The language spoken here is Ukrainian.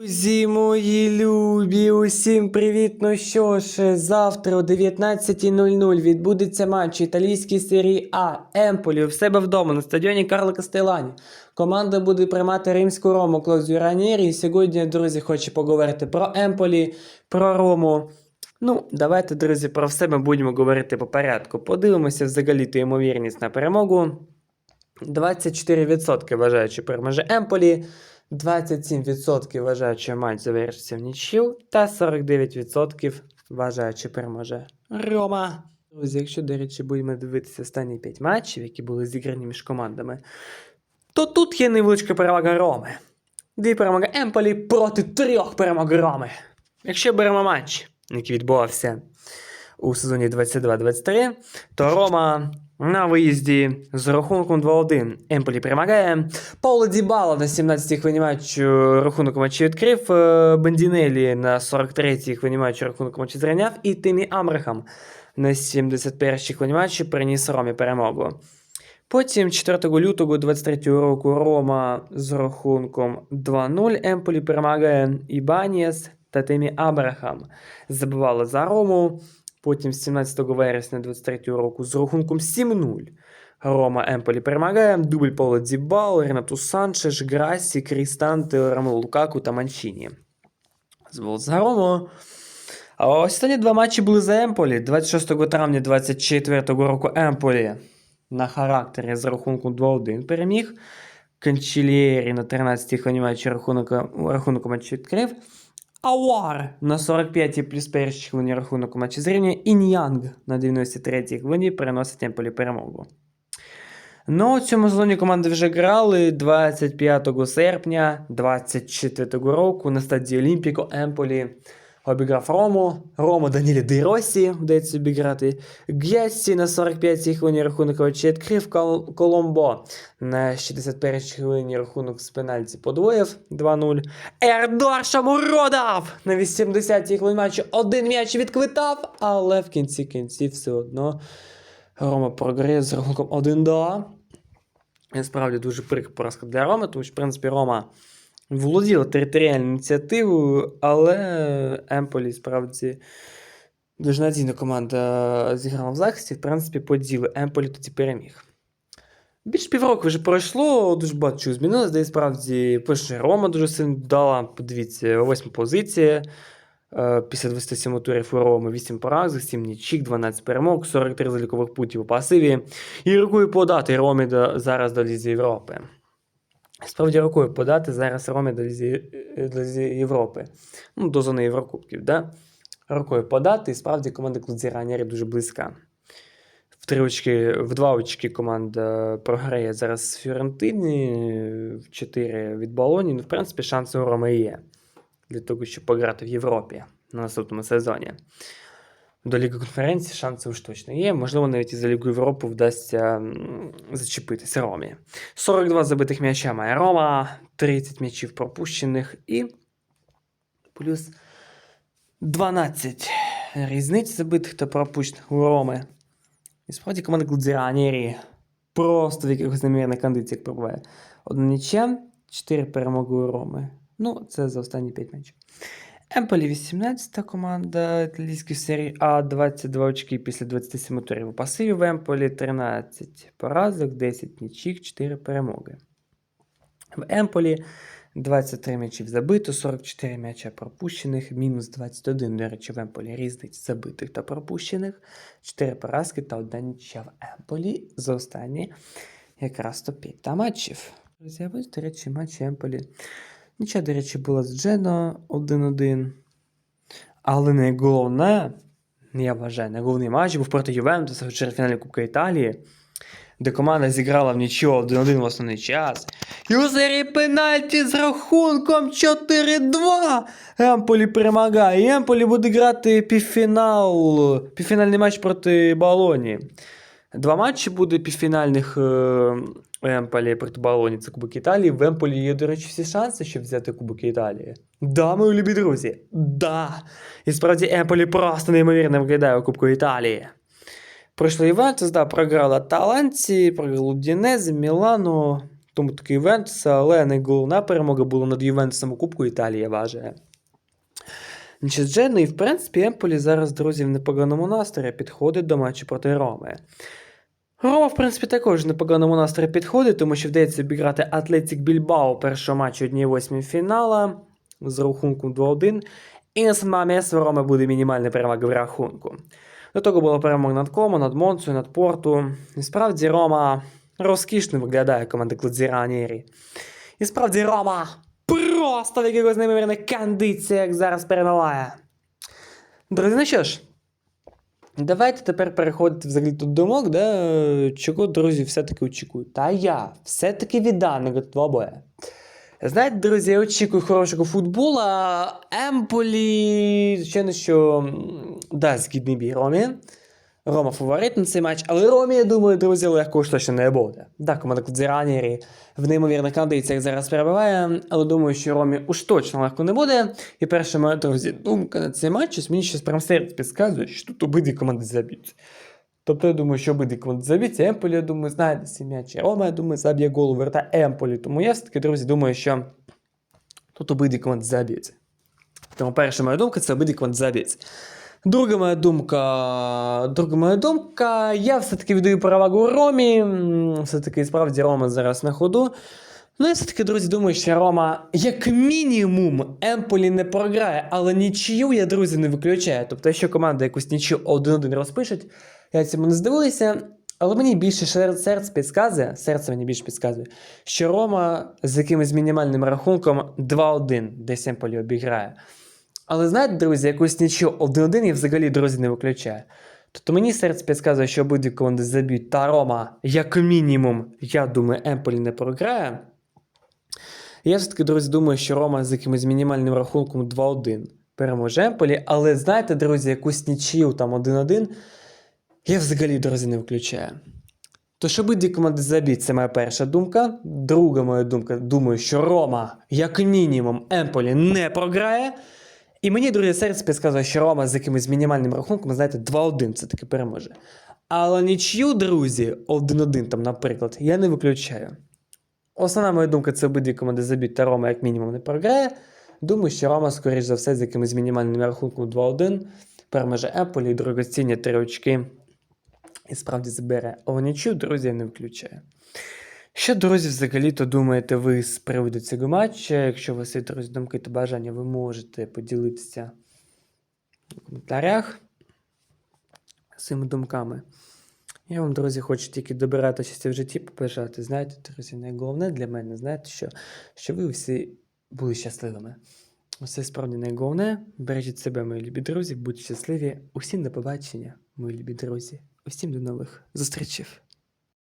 Друзі мої любі, усім привіт! Ну що ж, завтра о 19.00 відбудеться матч італійської серії А Емполі в себе вдома на стадіоні Карло Кастелані. Команда буде приймати римську Рому Клозію Ранєрі. І сьогодні, друзі, хочу поговорити про Емполі, про Рому. Ну, давайте, друзі, про все ми будемо говорити по порядку. Подивимося взагалі ту ймовірність на перемогу. 24% вважають, що переможе Емполі. 27% вважають, що матч завершиться в нічю, та 49% вважають, що переможе Рома. Друзі, якщо, до речі, будемо дивитися останні 5 матчів, які були зіграні між командами, то тут є невеличка перевага Роми. Дві перемоги Емполі проти трьох перемог Роми. Якщо беремо матч, який відбувався у сезоні 22-23, то Рома на виїзді з рахунком 2-1 Емполі перемагає. Пауло Дібала на 17-й хвилині матчу рахунок матчу відкрив. е, Бендінелі на 43-й хвилині матчу рахунок матчу зрівняв. І Тимі Амрахам на 71-й хвилині матчу приніс Ромі перемогу. Потім 4 лютого 23-го року Рома з рахунком 2-0 Емполі перемагає Ібаніас та Тимі Абрахам. Забивали за Рому. Потім 17 вересня 23 року з рахунком 7-0 Рома Емполі перемагає. Дубль Пауло Дібал, Ренату Санчеш, Грасі, Крістанте, Ромело Лукаку та Манчіні. Звол за Рому. А останні два матчі були за Емполі. 26 травня 24 року Емполі на характері з рахунком 2-1 переміг. Канчілєрі на 13-й хвилині матчі рахунок, матчу відкрив. Ауар на 45-й плюс першій хвилині рахунок у матчі зрівнює. Ін'янг на 93-й хвилині переносить Емполі перемогу. Ну, у цьому сезоні команди вже грали 25 серпня 24 року на стадії Олімпіко Емполі обіграв Рому. Рому Данілі Ди Росі вдається обіграти. Г'яссі на 45-й хвилині рахунок очі відкрив Коломбо. На 61-й хвилині рахунок з пенальті подвоїв 2-0. Ердор Шамуродов на 80-й хвилині матчу один м'яч відквитав, але в кінці кінців все одно Рома програє з рахунком 1-2. І Справді дуже прикра для Роми, тому що, в принципі, Рома володіла територіальною ініціативою, але Емполі справді дуже надійна команда зіграла в захисті. В принципі, по ділу Емполі тоді переміг. Більш півроку вже пройшло, дуже багато чого змінилось, де справді перше Рома дуже сильно дала. Подивіться, восьма позиція. Після 27 турів у Роми 8 поразок, 7 нічік, 12 перемог, 43 залікових путів у пасиві. І рукою подати Ромі до, зараз до Лізі Європи. Справді рукою подати зараз Ромі до Лізі, е, до Лізі Європи. Ну, до зони Єврокубків, да? Рукою подати, і справді команда Клудзі Ранєрі дуже близька. В три очки, в два очки команда програє зараз з Фіорентині, в 4 від Болоні. Ну, в принципі, шанси у Роми є для того, щоб пограти в Європі на наступному сезоні. До Ліги конференції шанси уж точно є. Можливо, навіть і за Лігу Європи вдасться зачепитися Ромі. 42 забитих м'яча має Рома, 30 м'ячів пропущених і плюс 12 різниць забитих та пропущених у Роми. І справді команда Глудзіранері просто в якихось немірних кондиціях пробуває. Одна нічя, 4 перемоги у Роми. Ну, це за останні 5 матчів. Емполі 18 команда італійської серії А, 22 очки після 27 турів у пасиві в Емполі, 13 поразок, 10 нічік, 4 перемоги. В Емполі 23 м'ячів забито, 44 м'яча пропущених, мінус 21, до речі, в Емполі різниць забитих та пропущених, 4 поразки та одна нічия в Емполі за останні якраз то 5 та матчів. З'явились, до речі, матчі Емполі. Нічия, до речі, була з Джено 1-1. Але найголовне, я вважаю, найголовний матч був проти Ювентуса в чвертьфіналі Кубка Італії, де команда зіграла в нічого 1-1 в основний час. І у серії пенальті з рахунком 4-2 Емполі перемагає. Емполі буде грати півфінал, півфінальний матч проти Болоні. Два матчі буде півфінальних е, Емполі проти Болоні. Це Кубок Італії. В Емполі є, до речі, всі шанси, щоб взяти Кубок Італії. Да, мої любі друзі. Да. І справді Емполі просто неймовірно виглядає у Кубку Італії. Пройшли Івентус, да, програла Таланці, програла Удінезі, Мілану. тому такий Ювентус, але найголовна перемога була над Ювентусом у Кубку Італії, я вважаю. Значить, Дженою, в принципі, Емполі зараз, друзі, в непоганому настрої підходить до матчу проти Роми. Рома, в принципі, також в непоганому настрої підходить, тому що вдається обіграти Атлетік Більбао першого матчу 1-8 фінала з рахунком 2-1. І на місці у Роми буде мінімальна перевага в рахунку. До того була перемога над Комо, над Монцею, над Порту. І справді Рома розкішно виглядає команда Кладзіранірі. І справді Рома просто в якихось неймовірних кондиціях зараз перемиває. Друзі, ну що ж, давайте тепер переходити взагалі до думок, де чого друзі все-таки очікують. Та я все-таки від даного двобоя. Знаєте, друзі, я очікую хорошого футбола. Емполі, звичайно, що дасть гідний бій Ромі. Рома фаворит на цей матч, але Ромі, я думаю, друзі, легко ж точно не буде. Так, команда Кудзіранірі в неймовірних кондиціях зараз перебуває, але думаю, що Ромі уж точно легко не буде. І перша моя, друзі, думка на цей матч, ось мені щось прям серце підказує, що тут обидві команди заб'ють. Тобто я думаю, що обидві команди заб'ють, Емполі, я думаю, знайде цей м'яч. Рома, я думаю, заб'є гол верта Емполі. Тому я все-таки, друзі, думаю, що тут обидві команди заб'ються. Тому перша моя думка це обидві команди заб'ються. Друга моя думка. Друга моя думка. Я все-таки віддаю перевагу Ромі. Все-таки справді Рома зараз на ходу. Ну, я все-таки, друзі, думаю, що Рома, як мінімум, Емполі не програє, але нічию я, друзі, не виключаю. Тобто, якщо команда якусь нічию 1-1 розпишуть, я цьому не здивуюся. Але мені більше серце підказує, серце мені більше підказує, що Рома з якимось мінімальним рахунком 2-1 десь Емполі обіграє. Але знаєте, друзі, якусь нічого 1-1 я взагалі, друзі, не виключаю. Тобто мені серце підказує, що обидві команди заб'ють та Рома, як мінімум, я думаю, Емполі не програє. Я все-таки, друзі, думаю, що Рома з якимось мінімальним рахунком 2-1 переможе Емполі. Але знаєте, друзі, якусь нічию там 1-1 я взагалі, друзі, не виключаю. Тож обидві команди заб'ють, це моя перша думка. Друга моя думка, думаю, що Рома, як мінімум, Емполі не програє. І мені, друзі, серце підказує, що Рома з якимось мінімальним рахунком, знаєте, 2-1 це таки переможе. Але нічю, друзі, 1-1 там, наприклад, я не виключаю. Основна моя думка це обидві команди заб'ють, та Рома як мінімум не програє. Думаю, що Рома, скоріш за все, з якимось мінімальним рахунком 2-1 переможе Еполі, дорогоцінні три очки. І справді забере. Але нічого, друзі, я не виключаю. Що, друзі, взагалі-то думаєте ви з приводу цього матчу? Якщо у вас є друзі, думки та бажання, ви можете поділитися в коментарях своїми думками. Я вам, друзі, хочу тільки добирати щастя в житті побажати. Знаєте, друзі, найголовне для мене, знаєте, що, що ви всі були щасливими. Усе справді найголовне. Бережіть себе, мої любі друзі, будьте щасливі. Усім до побачення, мої любі друзі. Усім до нових зустрічей.